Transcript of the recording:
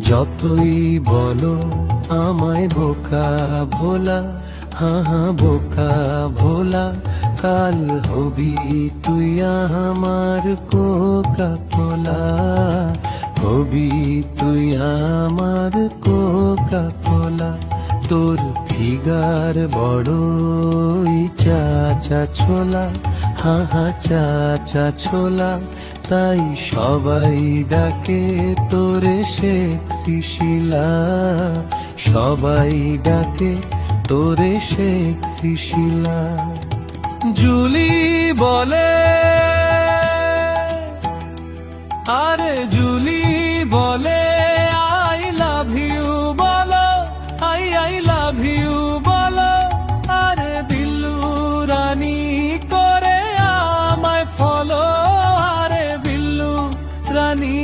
যতই বলো আমায় বোকা ভোলা, হা হা, বোকা ভোলা, কাল হবি তুই আমার কোকা কোলা হবি তুই আমার কোকা কোলা তোর ফিগার বড়ই চাচা ছোলা, হা হা, চাচা ছোলা তাই সবাই ডাকে, তোরে শেখ শিশিলা সবাই ডাকে, তোরে শেখ শিশিলা জুলি বলে, আরে জুলি বলে నీ